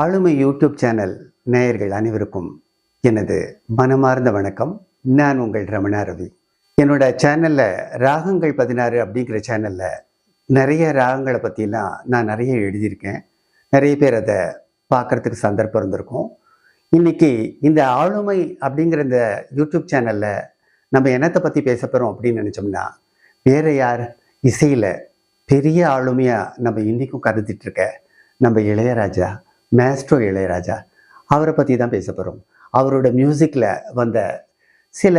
ஆளுமை YouTube channel நேயர்கள் அனைவருக்கும் எனது மனமார்ந்த வணக்கம். நான் உங்கள் ரமணா ரவி. என்னோட சேனலில் ராகங்கள் பதினாறு அப்படிங்கிற சேனலில் நிறைய ராகங்களை பற்றிலாம் நான் நிறைய எழுதியிருக்கேன். நிறைய பேர் அதை பார்க்கறதுக்கு சந்தர்ப்பம் இருந்திருக்கும். இன்னைக்கு இந்த ஆளுமை அப்படிங்கிற இந்த யூடியூப் சேனலில் நம்ம என்னத்தை பற்றி பேச போகிறோம் அப்படின்னு நினச்சோம்னா வேறு யார் இசையில் பெரிய ஆளுமையாக நம்ம இன்றைக்கும் கருதிட்டுருக்க நம்ம இளையராஜா மேஸ்ட்ரோ இளையராஜா அவரை பற்றி தான் பேச போகிறோம் அவரோட மியூசிக்கில் வந்த சில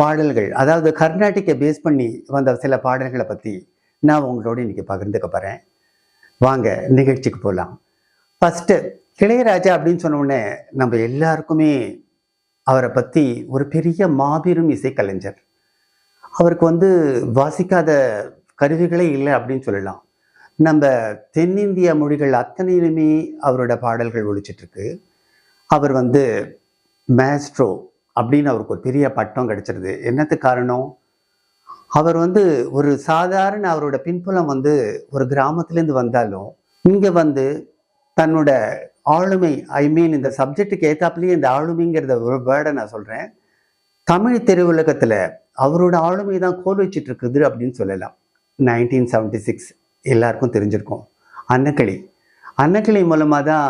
பாடல்கள் அதாவது கர்நாடிக்கை பேஸ் பண்ணி வந்த சில பாடல்களை பற்றி நான் உங்களோட இன்னைக்கு பகிர்ந்துக்க போகிறேன் வாங்க நிகழ்ச்சிக்கு போகலாம் ஃபஸ்ட்டு இளையராஜா அப்படின்னு சொன்னோடனே நம்ம எல்லாருக்குமே அவரை பற்றி ஒரு பெரிய மாபெரும் இசைக்கலைஞர். அவருக்கு வந்து வாசிக்காத கருவிகளே இல்லை அப்படின்னு சொல்லலாம். நம்ம தென்னிந்திய மொழிகள் அத்தனையிலுமே அவரோட பாடல்கள் ஒழிச்சிட்ருக்கு அவர் வந்து மேஸ்ட்ரோ அப்படின்னு அவருக்கு ஒரு பெரிய பட்டம் கிடச்சிருது. என்னத்துக்கு காரணம்? அவர் வந்து ஒரு சாதாரண அவரோட பின்புலம் வந்து ஒரு கிராமத்துலேருந்து வந்தாலும் இங்கே வந்து தன்னோட ஆளுமை ஐ மீன் இந்த சப்ஜெக்டுக்கு ஏத்தாப்புலேயே இந்த ஆளுமைங்கிறத ஒரு வேர்டை நான் சொல்கிறேன் தமிழ் திரையுலகத்தில் அவரோட ஆளுமை தான் கோல் வச்சிட்டு இருக்குது அப்படின்னு சொல்லலாம். நைன்டீன் செவன்டி சிக்ஸ் எல்லாருக்கும் தெரிஞ்சிருக்கும். அன்னக்கிளி. அன்னக்கிளி மூலமாக தான்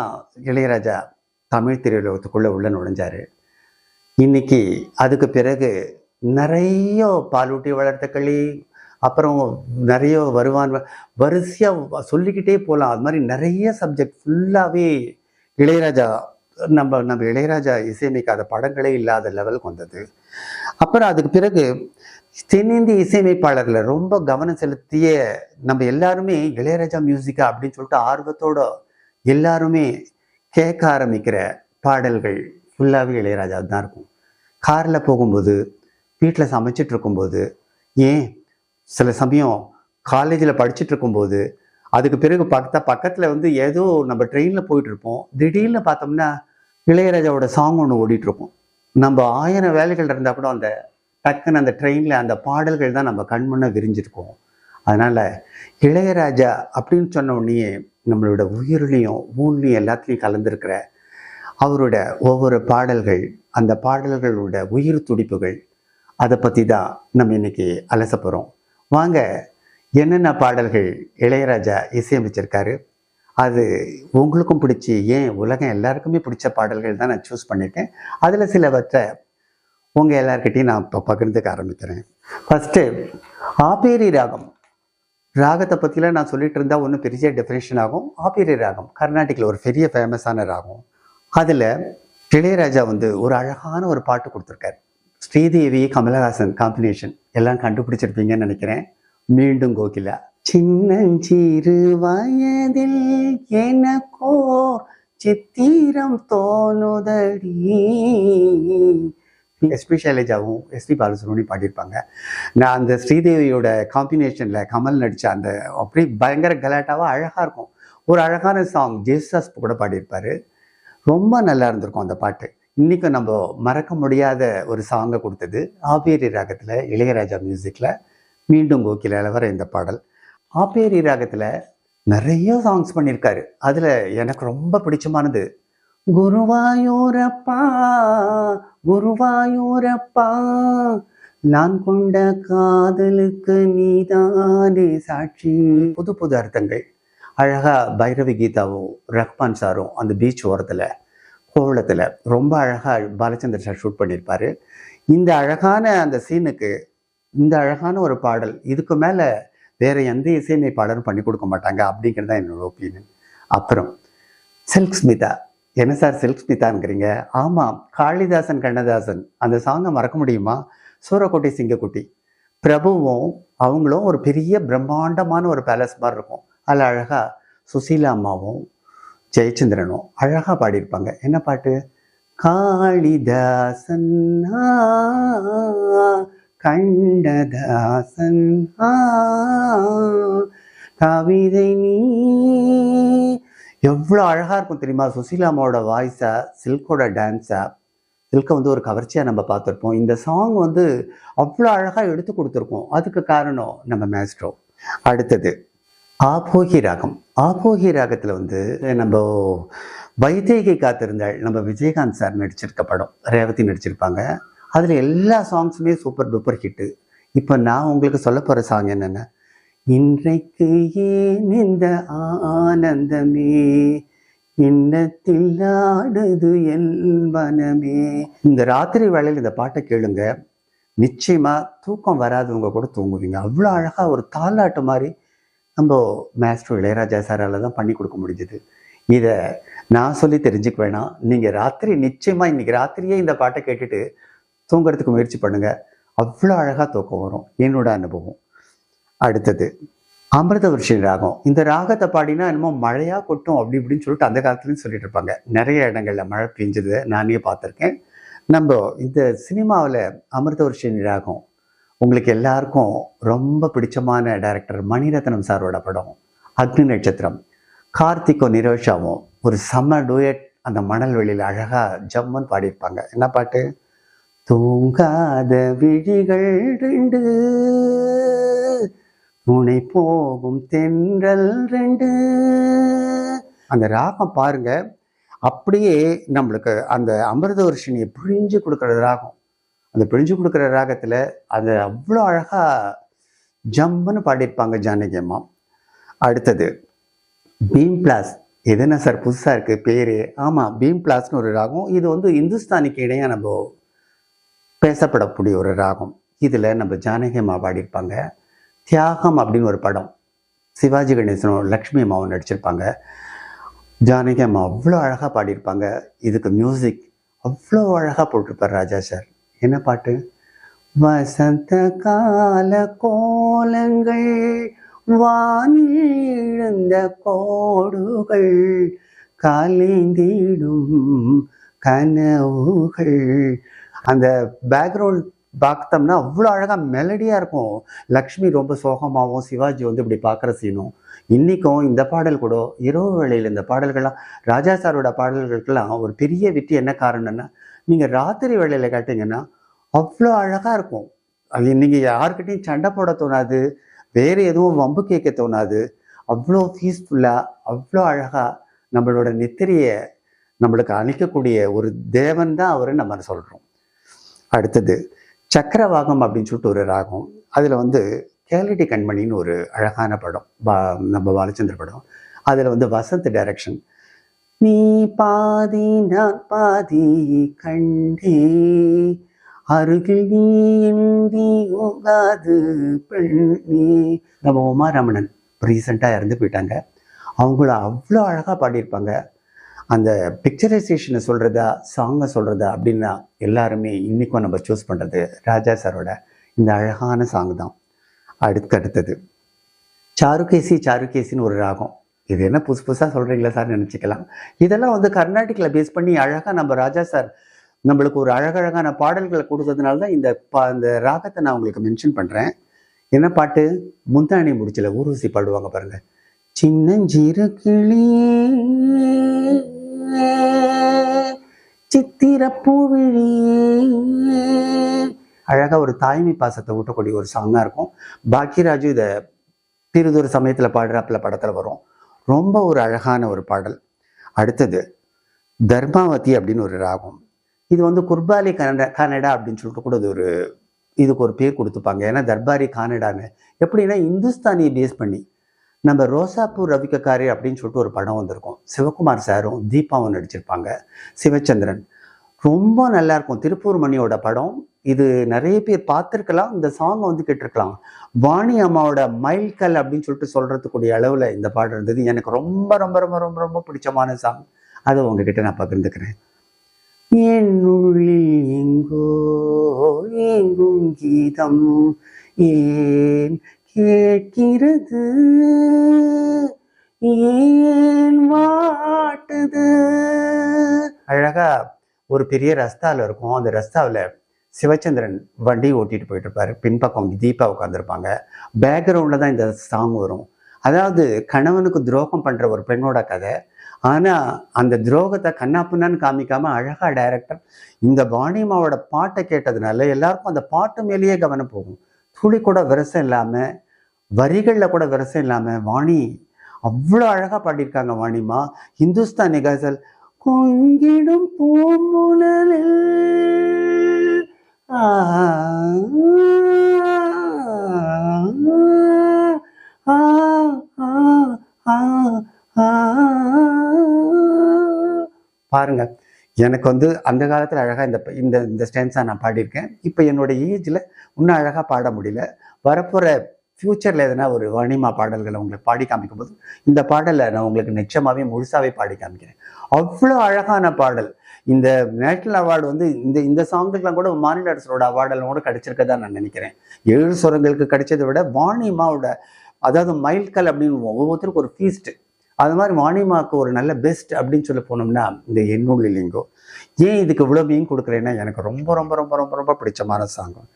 இளையராஜா தமிழ் திரையுலகத்துக்குள்ளே உள்ள நுழைஞ்சாரு. இன்னைக்கு அதுக்கு பிறகு நிறைய பாலூட்டி வளர்த்த களி அப்புறம் நிறைய வருவான் வரிசையாக சொல்லிக்கிட்டே போகலாம் அது மாதிரி நிறைய சப்ஜெக்ட் ஃபுல்லாகவே இளையராஜா நம்ம நம்ம இளையராஜா இசையமைக்காத படங்களே இல்லாத லெவலுக்கு வந்தது அப்புறம் அதுக்கு பிறகு தென்னிந்திய இசையமைப்பாளர்களை ரொம்ப கவனம் செலுத்திய நம்ம எல்லாருமே இளையராஜா மியூசிக்கா அப்படின்னு சொல்லிட்டு ஆர்வத்தோட எல்லாருமே கேட்க ஆரம்பிக்கிற பாடல்கள் ஃபுல்லாகவே இளையராஜா தான் இருக்கும். காரில் போகும்போது வீட்டில் சமைச்சிட்டு இருக்கும்போது ஏன் சில சமயம் காலேஜில் படிச்சுட்டு இருக்கும்போது அதுக்கு பிறகு பார்த்தா பக்கத்தில் வந்து ஏதோ நம்ம ட்ரெயினில் போயிட்டுருப்போம் திடீர்னு பார்த்தோம்னா இளையராஜாவோட சாங் ஒன்று ஓடிட்டு நம்ம ஆயிரம் வேலைகள் இருந்தால் கூட அந்த டக்குன்னு அந்த ட்ரெயினில் அந்த பாடல்கள் தான் நம்ம கண் விரிஞ்சிருக்கோம். அதனால் இளையராஜா அப்படின்னு சொன்ன உடனே நம்மளோட உயிர்லேயும் ஊன்லையும் எல்லாத்துலேயும் கலந்துருக்கிற அவரோட ஒவ்வொரு பாடல்கள் அந்த பாடல்களோட உயிர் துடிப்புகள் அதை பற்றி தான் நம்ம இன்றைக்கி அலச போகிறோம் வாங்க என்னென்ன பாடல்கள் இளையராஜா இசையமைச்சிருக்காரு? அது உங்களுக்கும் பிடிச்சி ஏன் உலகம் எல்லாருக்குமே பிடிச்ச பாடல்கள் தான் நான் சூஸ் பண்ணியிருக்கேன். அதில் சிலவற்றை உங்கள் எல்லார்கிட்டையும் நான் இப்போ பகிர்ந்துக்க ஆரம்பிக்கிறேன். ஃபஸ்ட்டு ஆபேரி ராகம். ராகத்தை பற்றிலாம் நான் சொல்லிட்டு இருந்தால் ஒன்றும் பெரிய டெஃபினேஷன் ஆகும். ஆபேரி ராகம் கர்நாடிக்கில் ஒரு பெரிய ஃபேமஸான ராகம். அதில் இளையராஜா வந்து ஒரு அழகான ஒரு பாட்டு கொடுத்துருக்காரு. ஸ்ரீதேவி கமலஹாசன் காம்பினேஷன் எல்லாம் கண்டுபிடிச்சிருப்பீங்கன்னு நினைக்கிறேன். மீண்டும் கோகிலா. சின்னஞ்சிறு வயதில் எனக்கோ சித்திரம் தோணுதடி. எஸ்பி சைலஜாவும் எஸ்பி பாலசுப்ரமணியும் பாடியிருப்பாங்க. நான் அந்த ஸ்ரீதேவியோட காம்பினேஷனில் கமல் நடித்த அந்த அப்படி பயங்கர கலாட்டாவாக அழகாக இருக்கும். ஒரு அழகான சாங் ஜேசஸ் கூட பாடியிருப்பார். ரொம்ப நல்லா இருந்திருக்கும் அந்த பாட்டு. இன்றைக்கும் நம்ம மறக்க முடியாத ஒரு சாங்கை கொடுத்தது ஆபேரி ராகத்தில் இளையராஜா மியூசிக்கில் மீண்டும் கோக்கில் வர இந்த பாடல். ஆபேரி ராகத்தில் நிறைய சாங்ஸ் பண்ணியிருக்காரு. அதில் எனக்கு ரொம்ப பிடிச்சமானது குருவாயூரப்பா குருவாயூரப்பா நான் கொண்ட காதலுக்கு நீதானே சாட்சி. புது புது அர்த்தங்கள். அழகா பைரவி கீதாவும் ரஹ்மான் சாரும் அந்த பீச் ஓரத்தில் கோலத்தில் ரொம்ப அழகாக பாலச்சந்திர சார் ஷூட் பண்ணியிருப்பாரு இந்த அழகான அந்த சீனுக்கு இந்த அழகான ஒரு பாடல் இதுக்கு மேலே வேற எந்த இசையமைப்பாளரும் பண்ணி கொடுக்க மாட்டாங்க அப்படிங்கிறது தான் என்னோட ஒப்பீனியன் அப்புறம் சில்க் ஸ்மிதா என்ன சார் சில்க் ஸ்மிதாங்கிறீங்க ஆமாம் காளிதாசன் கண்ணதாசன் அந்த சாங்கை மறக்க முடியுமா? சூரக்கோட்டை சிங்கக்குட்டி. பிரபுவும் அவங்களும் ஒரு பெரிய பிரம்மாண்டமான ஒரு பேலஸ் மாதிரி இருக்கும். அதில் அழகாக சுசீலா அம்மாவும் ஜெயச்சந்திரனும் அழகாக பாடியிருப்பாங்க. என்ன பாட்டு? காளிதாசன் கண்ணதாசன் கண்டதாசன் கவிதை நீ எவ்வளோ அழகாக இருக்கும் தெரியுமா? சுசீலாமாவோட வாய்ஸை சில்கோட டான்ஸை சில்கை வந்து ஒரு கவர்ச்சியாக நம்ம பார்த்துருப்போம். இந்த சாங் வந்து அவ்வளோ அழகாக எடுத்து கொடுத்துருக்கோம். அதுக்கு காரணம் நம்ம மேஸ்ட்ரோ அடுத்தது ஆபோகி ராகம். ஆபோகி ராகத்தில் வந்து நம்ம வைதேகி காத்திருந்தாள். நம்ம விஜயகாந்த் சார் நடிச்சிருக்க படம். ரேவதி நடிச்சிருப்பாங்க. அதில் எல்லா சாங்ஸுமே சூப்பர் டூப்பர் ஹிட்டு இப்போ நான் உங்களுக்கு சொல்ல போகிற சாங் என்னென்ன? இன்றைக்கு ஏன் இந்த ஆனந்தமே? இன்னத்தில் ஆடுது என் மனமே. இந்த ராத்திரி வேளையில் இந்த பாட்டை கேளுங்க. நிச்சயமா தூக்கம் வராதவங்க கூட தூங்குவீங்க. அவ்வளோ அழகா ஒரு தாலாட்டு மாதிரி நம்ம மேஸ்டர் இளையராஜா சாரால தான் பண்ணி கொடுக்க முடிஞ்சது. இதை நான் சொல்லி தெரிஞ்சுக்க வேணாம் நீங்கள் ராத்திரி நிச்சயமாக இன்னைக்கு ராத்திரியே இந்த பாட்டை கேட்டுட்டு தூங்குறதுக்கு முயற்சி பண்ணுங்க. அவ்வளோ அழகாக தூக்கம் வரும். என்னோட அனுபவம். அடுத்தது அமிர்த வருஷி ராகம். இந்த ராகத்தை பாடினா என்னமோ மழையா கொட்டும் அப்படி இப்படின்னு சொல்லிட்டு அந்த காலத்துலேயும் சொல்லிட்டு இருப்பாங்க. நிறைய இடங்கள்ல மழை பெஞ்சது நானே பார்த்துருக்கேன். நம்ம இந்த சினிமாவில் அமிர்த வருஷி ராகம் உங்களுக்கு எல்லாருக்கும் ரொம்ப பிடிச்சமான டைரக்டர் மணிரத்னம் சாரோட படம் அக்னி நட்சத்திரம். கார்த்திக்கும் நிரோஷாவும் ஒரு செம்ம டூயட் அந்த மணல் வெளியில் அழகாக ஜம்முன்னு பாடியிருப்பாங்க. என்ன பாட்டு? தூங்காத விழிகள் ரெண்டு முனை போகும் தென்றல் ரெண்டு. அந்த ராகம் பாருங்க. அப்படியே நம்மளுக்கு அந்த அமிர்த வருஷினியை பிழிஞ்சு கொடுக்குற ராகம். அந்த பிழிஞ்சு கொடுக்குற ராகத்தில் அது அவ்வளோ அழகாக ஜம்முன்னு பாடியிருப்பாங்க ஜானகி அம்மா. அடுத்தது பீம் பிளாஸ் எதுனா சார் புதுசாக இருக்குது பேரு? ஆமாம் பீம் பிளாஸ்னு ஒரு ராகம். இது வந்து இந்துஸ்தானிக்கு இடையே நம்ம பேசப்படக்கூடிய ஒரு ராகம். இதில் நம்ம ஜானகி அம்மா பாடியிருப்பாங்க. தியாகம் அப்படின்னு ஒரு படம். சிவாஜி கணேசனும் லக்ஷ்மி அம்மாவும் நடிச்சிருப்பாங்க. ஜானகி அம்மா அவ்வளோ அழகாக பாடியிருப்பாங்க. இதுக்கு மியூசிக் அவ்வளோ அழகாக போட்டிருப்பார் ராஜா சார். என்ன பாட்டு? வசந்த கால கோலங்கள் வானில் கோடுகள் கலைந்திடும் கனவுகள். அந்த பேக்ரவுண்ட் பார்த்தோம்னா அவ்வளோ அழகாக மெலடியாக இருக்கும். லக்ஷ்மி ரொம்ப சோகமாகவும் சிவாஜி வந்து இப்படி பார்க்குற சீனும் இன்றைக்கும் இந்த பாடல் கூட இரவு வேளையில் இந்த பாடல்கள்லாம் ராஜா சாரோட பாடல்களுக்கெல்லாம் ஒரு பெரிய வெற்றி என்ன காரணம்னா நீங்கள் ராத்திரி வேளையில் கேட்டிங்கன்னா அவ்வளோ அழகாக இருக்கும். அது நீங்கள் யாருக்கிட்டையும் சண்டை போட தோணாது. வேறு எதுவும் வம்பு கேட்க தோணாது. அவ்வளோ பீஸ்ஃபுல்லாக அவ்வளோ அழகாக நம்மளோட நித்திரையை நம்மளுக்கு அணிக்கக்கூடிய ஒரு தேவன் தான் அவரை நம்ம சொல்கிறோம் அடுத்தது சக்கரவாகம் அப்படின்னு சொல்லிட்டு ஒரு ராகம். அதில் வந்து கேலடி கண்மணின்னு ஒரு அழகான படம். பா நம்ம பாலச்சந்திர படம். அதில் வந்து வசந்த் டைரக்ஷன் நீ பாதி நான் பாதி கண்டே. அருகில் நீ இன்றி உங்காது பெண்ணே. நம்ம உமா ரமணன் ரீசெண்டாக இறந்து போயிட்டாங்க. அவங்கள அவ்வளோ அழகாக பாடியிருப்பாங்க. அந்த பிக்சரைசேஷனை சொல்கிறதா சாங்கை சொல்கிறதா அப்படின்னா எல்லாருமே இன்றைக்கும் நம்ம சூஸ் பண்ணுறது ராஜா சாரோட இந்த அழகான சாங் தான். அடுத்து அடுத்தது. சாருகேசி சாருகேசின்னு ஒரு ராகம். இது என்ன புதுசு புதுசாக சொல்கிறீங்களா சார் நினச்சிக்கலாம். இதெல்லாம் வந்து கர்நாடிக்கில் பேஸ் பண்ணி அழகாக நம்ம ராஜா சார் நம்மளுக்கு ஒரு அழகழகான பாடல்களை கொடுத்ததுனால தான் இந்த பா இந்த ராகத்தை நான் உங்களுக்கு மென்ஷன் பண்ணுறேன் என்ன பாட்டு? முந்தாணி முடிச்சல ஊர்வசி பாடுவாங்க பாருங்கள் சின்னஞ்சிறு கிளி சித்திரப்பூவிழி அழகாக ஒரு தாய்மை பாசத்தை ஊட்டக்கூடிய ஒரு சாங்காக இருக்கும். பாக்கியராஜு இதை பிறிதொரு சமயத்தில் பாடுறாப்புல படத்தில் வரும். ரொம்ப ஒரு அழகான ஒரு பாடல். அடுத்தது தர்மாவதி அப்படின்னு ஒரு ராகம். இது வந்து குர்பாலி கனடா கனடா அப்படின்னு சொல்லிட்டு கூட இது ஒரு இதுக்கு ஒரு பேர் கொடுத்துப்பாங்க. ஏன்னா தர்பாரி கானடான்னு. எப்படின்னா இந்துஸ்தானியை பேஸ் பண்ணி நம்ம ரோசாப்பூர் ரவிக்கக்காரி அப்படின்னு சொல்லிட்டு ஒரு படம் வந்திருக்கும். சிவகுமார் சாரும் தீபாவும் நடிச்சிருப்பாங்க. சிவச்சந்திரன். ரொம்ப நல்லா இருக்கும். திருப்பூர் மணியோட படம். இது நிறைய பேர் பார்த்துருக்கலாம். இந்த சாங்கை வந்து கேட்டிருக்கலாம். வாணி அம்மாவோட மைல்கல் அப்படின்னு சொல்லிட்டு சொல்றதுக்கூடிய அளவில் இந்த பாடம் இருந்தது. எனக்கு ரொம்ப ரொம்ப ரொம்ப ரொம்ப ரொம்ப பிடிச்சமான சாங் அதை உங்ககிட்ட நான் பகிர்ந்துக்கிறேன். என் உள்ளில் எங்கோ எங்கும் கீதம். ஏன் கேட்கிறது. ஏன் வாட்டுது? அழகா ஒரு பெரிய ரஸ்தாவில் இருக்கும். அந்த ரஸ்தாவில் சிவச்சந்திரன் வண்டி ஓட்டிட்டு போயிட்டு இருப்பாரு. பின்பக்கம் தீபா உட்காந்துருப்பாங்க பேக்ரவுண்டில் தான் இந்த சாங் வரும். அதாவது கணவனுக்கு துரோகம் பண்ற ஒரு பெண்ணோட கதை. ஆனா அந்த துரோகத்தை கண்ணாப்புண்ணான்னு காமிக்காம அழகா டைரக்டர் இந்த பாணிமாவோட பாட்டை கேட்டதுனால எல்லாருக்கும் அந்த பாட்டு மேலேயே கவனம் போகும். துளி கூட விரசம் இல்லாம வரிகளில் கூட விரசம் இல்லாமல் வாணி அவ்வளோ அழகாக பாடியிருக்காங்க வாணிமா. இந்துஸ்தானி நிகாசல் கொங்கிடும் பூமுனலில் பாருங்க எனக்கு வந்து அந்த காலத்தில் அழகாக இந்த இந்த இந்த ஸ்டென்ஸாக நான் பாடியிருக்கேன். இப்போ என்னோட ஏஜில் இன்னும் அழகாக பாட முடியல. வரப்போகிற ஃப்யூச்சரில் எதனா ஒரு வாணிமா பாடல்களை உங்களுக்கு பாடி காமிக்கும் போது இந்த பாடலை நான் உங்களுக்கு நிச்சயமாகவே முழுசாகவே பாடி காமிக்கிறேன். அவ்வளோ அழகான பாடல். இந்த நேஷனல் அவார்டு வந்து இந்த இந்த சாங்குக்கெலாம் கூட மாநில அரசோட அவார்டெல்லாம் கூட கிடைச்சிருக்கதா நான் நினைக்கிறேன். ஏழு சுரங்களுக்கு கிடைச்சதை விட வாணிமாவோட அதாவது மைல்கல் அப்படின்னு ஒவ்வொருத்தருக்கும் ஒரு ஃபீஸ்ட் அது மாதிரி வாணிமாவுக்கு ஒரு நல்ல பெஸ்ட் அப்படின்னு சொல்லி போனோம்னா இந்த என்னுள் இல்லைங்கோ ஏன் இதுக்கு இவ்வளோ மீன் கொடுக்குறேன்னா எனக்கு ரொம்ப ரொம்ப ரொம்ப ரொம்ப ரொம்ப பிடிச்சமான சாங்கம்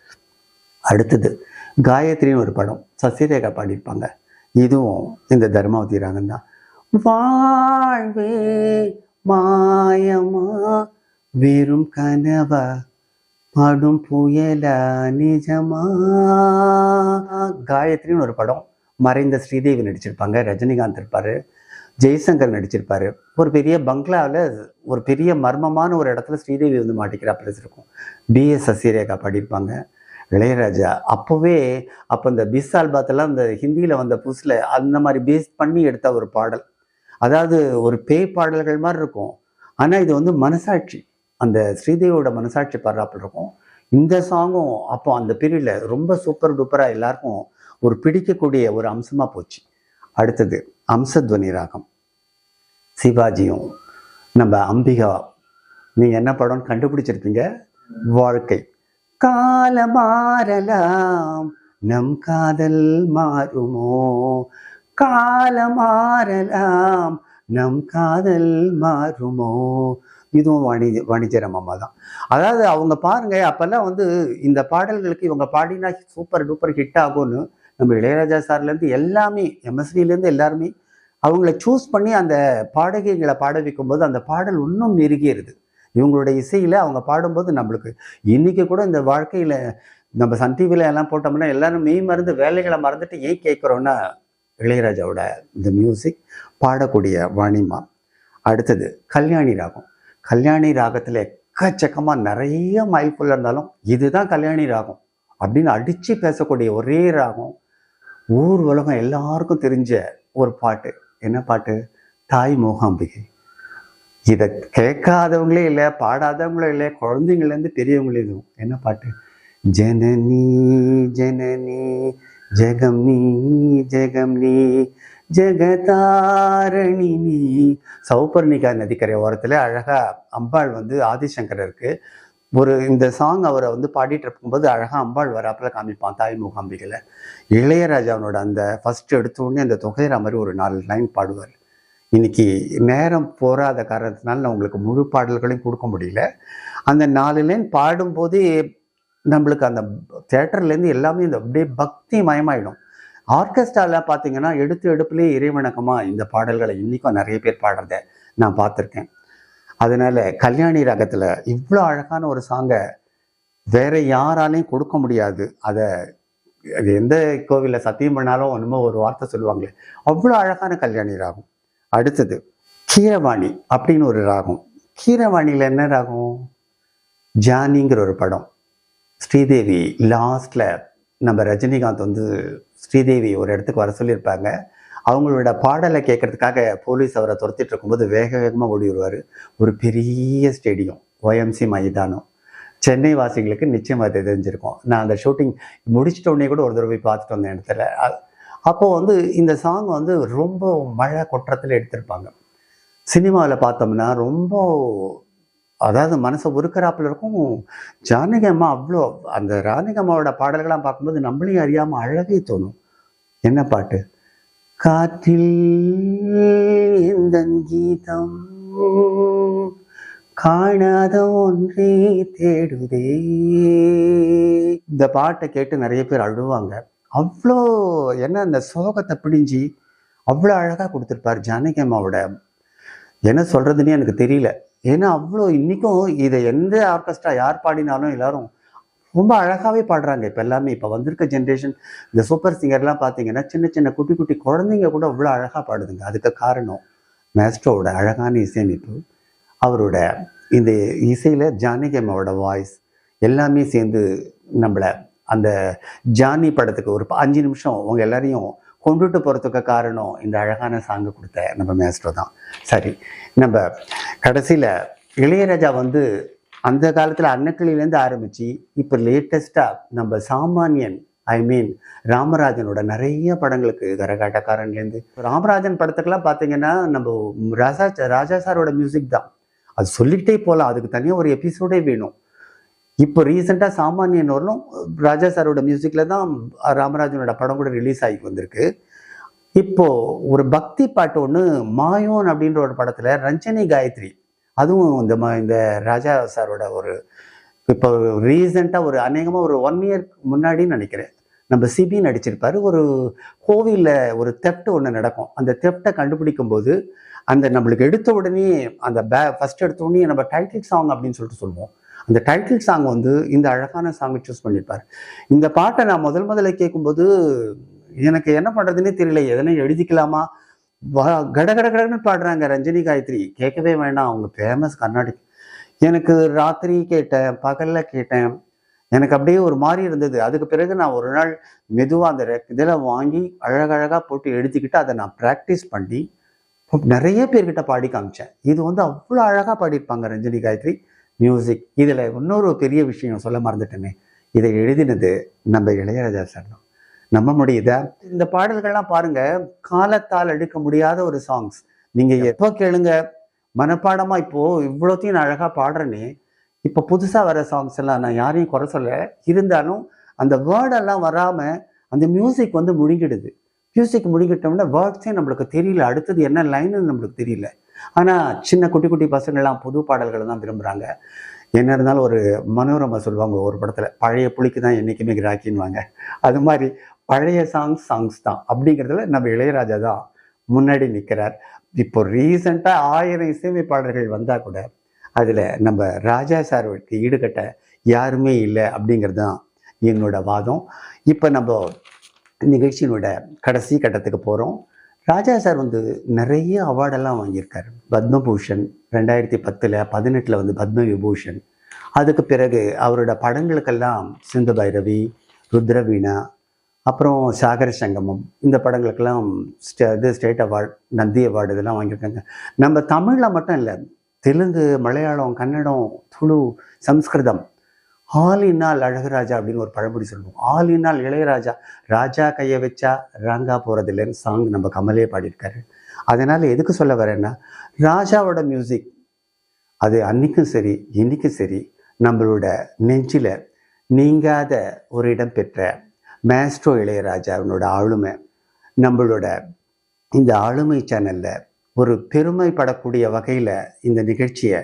அடுத்தது காயத்ரின்னு ஒரு படம் சசிரேகா பாடியிருப்பாங்க. இதுவும் இந்த தர்மாவதி ராகம் தான் வாழ்வே மாயமா வெறும் கனவா படும் புயல நிஜமா? காயத்ரின்னு ஒரு படம் மறைந்த ஸ்ரீதேவி நடிச்சிருப்பாங்க ரஜினிகாந்த் இருப்பாரு ஜெய்சங்கர் நடிச்சிருப்பாரு. ஒரு பெரிய பங்களாவில் ஒரு பெரிய மர்மமான ஒரு இடத்துல ஸ்ரீதேவி வந்து மாட்டிக்கிறாப்புல இருக்கும் பிஎஸ் சசிரேகா பாடியிருப்பாங்க. இளையராஜா. அப்போவே அப்போ இந்த பிஸ் ஆல்பாத்தெல்லாம் இந்த ஹிந்தியில் வந்த புதுசில் அந்த மாதிரி பேஸ் பண்ணி எடுத்த ஒரு பாடல். அதாவது ஒரு பேய் பாடல்கள் மாதிரி இருக்கும். ஆனால் இது வந்து மனசாட்சி. அந்த ஸ்ரீதேவியோட மனசாட்சி பாடுறாப்பில் இருக்கும். இந்த சாங்கும் அப்போ அந்த பீரியடில் ரொம்ப சூப்பர் டூப்பராக எல்லாருக்கும் ஒரு பிடிக்கக்கூடிய ஒரு அம்சமாக போச்சு. அடுத்தது அம்சத்வனி ராகம். சிவாஜியும் நம்ம அம்பிகா. நீங்கள் என்ன படம்னு கண்டுபிடிச்சிருப்பீங்க? வாழ்க்கை. காலம் மாறலாம் நம் காதல் மாறுமோ? காலம் மாறலாம் நம் காதல் மாறுமோ? இதுவும் வணிஜ வாணிஜரம் அம்மா தான். அதாவது அவங்க பாருங்க அப்பெல்லாம் வந்து இந்த பாடல்களுக்கு இவங்க பாடினா சூப்பர் டூப்பர் ஹிட் ஆகும்னு நம்ம இளையராஜா சார்லேருந்து எல்லாமே எம்எஸ்விலேருந்து எல்லாருமே அவங்கள சூஸ் பண்ணி அந்த பாடகைகளை பாட வைக்கும்போது அந்த பாடல் இன்னும் நெருங்கிடுது இவங்களுடைய இசையில் அவங்க பாடும்போது நம்மளுக்கு இன்றைக்கி கூட இந்த வாழ்க்கையில் நம்ம சன் டிவியில் எல்லாம் போட்டோம்னா எல்லாரும் மெய் மறந்து வேலைகளை மறந்துட்டு ஏன் கேட்குறோன்னா இளையராஜாவோட இந்த மியூசிக் பாடக்கூடிய வாணிமா. அடுத்தது கல்யாணி ராகம். கல்யாணி ராகத்தில் எக்கச்சக்கமாக நிறைய மைல்ஃபுல்லாக இருந்தாலும் இதுதான் கல்யாணி ராகம் அப்படின்னு அடித்து பேசக்கூடிய ஒரே ராகம். ஊர் உலகம் எல்லாருக்கும் தெரிஞ்ச ஒரு பாட்டு. என்ன பாட்டு? தாய் மூகாம்பிகை. இதை கேட்காதவங்களே இல்லை பாடாதவங்களே இல்லை குழந்தைங்கள்லேருந்து பெரியவங்களே இதுவும் என்ன பாட்டு? ஜனனி ஜனனி ஜெகம் நீ ஜெகம் நீ ஜெகதாரணி நீ. சௌபர்ணிகா நதிக்கரை ஓரத்தில் அழகாக அம்பாள் வந்து ஆதிசங்கரருக்கு ஒரு இந்த சாங் அவரை வந்து பாடிட்டு இருக்கும்போது அழகாக அம்பாள் வராப்புல காமிப்பான் தாய் மூகாம்பிகளை இளையராஜாவனோட அந்த ஃபஸ்ட் எடுத்தோடனே அந்த தொகையிற மாதிரி ஒரு நாலு லைன் பாடுவார். இன்னைக்கு நேரம் போராத காரணத்தினால நான் உங்களுக்கு முழு பாடல்களையும் கொடுக்க முடியல. அந்த நாலு லைன் பாடும்போதே நம்மளுக்கு அந்த தேட்டர்லேருந்து எல்லாமே இந்த அப்படியே பக்தி மயமாயிடும். ஆர்கெஸ்ட்ராவில் பார்த்தீங்கன்னா எடுத்து எடுப்புலேயே இறைவணக்கமாக இந்த பாடல்களை இன்றைக்கும் நிறைய பேர் பாடுறத நான் பார்த்துருக்கேன். அதனால கல்யாணி ரகத்தில் இவ்வளோ அழகான ஒரு சாங்கை வேற யாராலையும் கொடுக்க முடியாது. அதை அது எந்த கோவிலில் சத்தியம் பண்ணாலும் ஒன்றுமோ ஒரு வார்த்தை சொல்லுவாங்களே அவ்வளோ அழகான கல்யாணி ராகம். அடுத்தது கீரவாணி அப்படின்னு ஒரு ராகம். கீரவாணியில் என்ன ராகம்? ஜானிங்கிற ஒரு படம். ஸ்ரீதேவி லாஸ்டில் நம்ம ரஜினிகாந்த் வந்து ஸ்ரீதேவி ஒரு இடத்துக்கு வர சொல்லியிருப்பாங்க. அவங்களோட பாடலை கேட்கறதுக்காக போலீஸ் அவரை துரத்திட்டு இருக்கும்போது வேக வேகமாக ஓடி வருவார். ஒரு பெரிய ஸ்டேடியம் ஓஎம்சி மைதானம். சென்னை வாசிகளுக்கு நிச்சயமாக தெரிஞ்சிருக்கும். நான் அந்த ஷூட்டிங் முடிச்சிட்ட உடனே கூட ஒரு தடவை போய் பார்த்துட்டு வந்த இடத்துல. அப்போது வந்து இந்த சாங் வந்து ரொம்ப மழை கொற்றத்தில் எடுத்திருப்பாங்க. சினிமாவில் பார்த்தோம்னா ரொம்ப அதாவது மனசை உருக்கிறாப்பில் இருக்கும். ஜானகி அம்மா அவ்வளோ அந்த ராணிகி அம்மாவோட பாடல்கள்லாம் பார்க்கும்போது நம்மளையும் அறியாமல் அழகே தோணும். என்ன பாட்டு? காற்றில் இந்த கீதம் காணாத ஒன்றே தேடுதே. இந்த பாட்டை கேட்டு நிறைய பேர் அழுவாங்க. அவ்வளோ என்ன அந்த சோகத்தை பிடிஞ்சி அவ்வளோ அழகாக கொடுத்துருப்பார் ஜானகி அம்மாவோட. என்ன சொல்கிறதுனே எனக்கு தெரியல. ஏன்னா அவ்வளோ இன்றைக்கும் இதை எந்த ஆர்கெஸ்ட்ரா யார் பாடினாலும் எல்லாரும் ரொம்ப அழகாகவே பாடுறாங்க. இப்போ எல்லாமே இப்போ வந்திருக்க ஜென்ரேஷன் இந்த சூப்பர் சிங்கர்லாம் பார்த்தீங்கன்னா சின்ன சின்ன குட்டி குட்டி குழந்தைங்க கூட அவ்வளோ அழகாக பாடுதுங்க. அதுக்கு காரணம் மேஸ்ட்ரோவோட அழகான இசையமைப்பு அவரோட இந்த இசையில் ஜானகி அம்மாவோட வாய்ஸ் எல்லாமே சேர்ந்து நம்மளை அந்த ஜானி படத்துக்கு ஒரு ப- அஞ்சு நிமிஷம் உங்கள் எல்லாரையும் கொண்டுட்டு போகிறதுக்கு காரணம் இந்த அழகான சாங்கு கொடுத்த நம்ம மேஸ்டர் தான். சரி நம்ம கடைசியில் இளையராஜா வந்து அந்த காலத்தில் அன்னக்கிளிலேருந்து ஆரம்பித்து இப்போ லேட்டஸ்ட்டாக நம்ம சாமானியன் ஐ மீன் ராமராஜனோட நிறைய படங்களுக்கு கரகாட்டக்காரன்லேருந்து. ராமராஜன் படத்துக்கெல்லாம் பார்த்தீங்கன்னா நம்ம ராஜா ராஜா சாரோட மியூசிக் தான். அது சொல்லிக்கிட்டே போகலாம் அதுக்கு தனியாக ஒரு எபிசோடே வேணும். இப்போ ரீசெண்டாக சாமானியன் வரலும் ராஜா சாரோட மியூசிக்கில் தான் ராமராஜனோட படம் கூட ரிலீஸ் ஆகி வந்திருக்கு. இப்போது ஒரு பக்தி பாட்டு ஒன்று மாயோன் அப்படின்ற ஒரு படத்தில் ரஞ்சனி காயத்ரி அதுவும் இந்த மா இந்த ராஜா சாரோட ஒரு இப்போ ரீசெண்டாக ஒரு அநேகமாக ஒரு ஒன் இயர் முன்னாடின்னு நினைக்கிறேன். நம்ம சிபி நடிச்சிருப்பார். ஒரு கோவிலில் ஒரு தெப்ட் ஒன்று நடக்கும். அந்த தெப்டை கண்டுபிடிக்கும் போது அந்த நம்மளுக்கு எடுத்த உடனே அந்த பே ஃபர்ஸ்ட் எடுத்த உடனே நம்ம டைட்டில் சாங் அப்படின்னு சொல்லிட்டு சொல்லுவோம். அந்த டைட்டில் சாங் வந்து இந்த அழகான சாங்கை சூஸ் பண்ணியிருப்பார் இந்த பாட்டை நான் முதல் முதல்ல கேட்கும்போது எனக்கு என்ன பண்ணுறதுனே தெரியல எதனா எழுதிக்கலாமா? கட கட கடன்னு பாடுறாங்க ரஞ்சனி காயத்ரி. கேட்கவே வேண்டாம் அவங்க ஃபேமஸ் கர்நாடிக். எனக்கு ராத்திரி கேட்டேன் பகலில் கேட்டேன். எனக்கு அப்படியே ஒரு மாதிரி இருந்தது. அதுக்கு பிறகு நான் ஒரு நாள் மெதுவாக அந்த ரெக்- இதெல்லாம் வாங்கி அழகழகாக போட்டு எழுதிக்கிட்டு அதை நான் ப்ராக்டிஸ் பண்ணி நிறைய பேர்கிட்ட பாடி காமிச்சேன். இது வந்து அவ்வளோ அழகாக பாடியிருப்பாங்க ரஞ்சனி காயத்ரி. மியூசிக் இதில் இன்னொரு பெரிய விஷயம் சொல்ல மறந்துட்டேனே. இதை எழுதினது நம்ம இளையராஜா சார் தான். நம்ப முடியுதா? இந்த பாடல்கள்லாம் பாருங்க. காலத்தால் எடுக்க முடியாத ஒரு சாங்ஸ் நீங்கள் எப்போ கேளுங்க. மனப்பாடமாக இப்போது இவ்வளோத்தையும் நான் அழகாக பாடுறேனே. இப்போ புதுசாக வர சாங்ஸ் எல்லாம் நான் யாரையும் குறை சொல்ல. இருந்தாலும் அந்த வேர்டெல்லாம் வராமல் அந்த மியூசிக் வந்து முழுங்கிடுது. மியூசிக் முழுங்கிட்டோம்னா வேர்ட்ஸே நம்மளுக்கு தெரியல. அடுத்தது என்ன லைன்னு நம்மளுக்கு தெரியல. ஆனால் சின்ன குட்டி குட்டி பசங்கள்லாம் புது பாடல்களை தான் விரும்புகிறாங்க என்ன இருந்தாலும் ஒரு மனோரமா சொல்லுவாங்க ஒரு படத்தில். பழைய புளிக்கு தான் என்றைக்குமே கிராக்கின்வாங்க அது மாதிரி பழைய சாங்ஸ் சாங்ஸ் தான். அப்படிங்கிறதுல நம்ம இளையராஜா தான் முன்னாடி நிற்கிறார் இப்போ ரீசண்டாக ஆயிரம் இசையமைப்பாளர்கள் வந்தால் கூட அதில் நம்ம ராஜா சாருக்கு ஈடுகட்ட யாருமே இல்லை அப்படிங்கிறது தான் என்னோட வாதம். இப்போ நம்ம நிகழ்ச்சியினோட கடைசி கட்டத்துக்கு போகிறோம் ராஜா சார் வந்து நிறைய அவார்டெல்லாம் வாங்கியிருக்காரு. பத்மபூஷன் ரெண்டாயிரத்தி பத்தில் பதினெட்டில் வந்து பத்ம விபூஷன். அதுக்கு பிறகு அவரோட படங்களுக்கெல்லாம் சிந்து பைரவி ருத்ரவீணா அப்புறம் சாகர சங்கமம் இந்த படங்களுக்கெல்லாம் ஸ்டே இது ஸ்டேட் அவார்டு நந்தி அவார்டு இதெல்லாம் வாங்கியிருக்காங்க. நம்ம தமிழில் மட்டும் இல்லை தெலுங்கு மலையாளம் கன்னடம் துளு சம்ஸ்கிருதம் ஆலினால் அழகுராஜா அப்படின்னு ஒரு பழமொழி சொல்லுவோம். ஆலினால் இளையராஜா ராஜா கையை வச்சா ராங்கா போகிறதில்லைன்னு சாங் நம்ம கமலே பாடியிருக்காரு. அதனால் எதுக்கு சொல்ல வரேன்னா ராஜாவோட மியூசிக் அது அன்னைக்கும் சரி இன்னைக்கும் சரி நம்மளோட நெஞ்சில் நீங்காத ஒரு இடம் பெற்ற மேஸ்ட்ரோ இளையராஜா அவனோட ஆளுமை நம்மளோட இந்த ஆளுமை சேனலில் ஒரு பெருமைப்படக்கூடிய வகையில் இந்த நிகழ்ச்சியை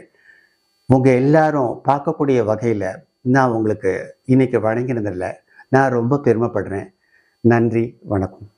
உங்கள் எல்லாரும் பார்க்கக்கூடிய வகையில் நான் உங்களுக்கு இன்னைக்கு வழங்கினதில் நான் ரொம்ப பெருமைப்படுறேன். நன்றி வணக்கம்.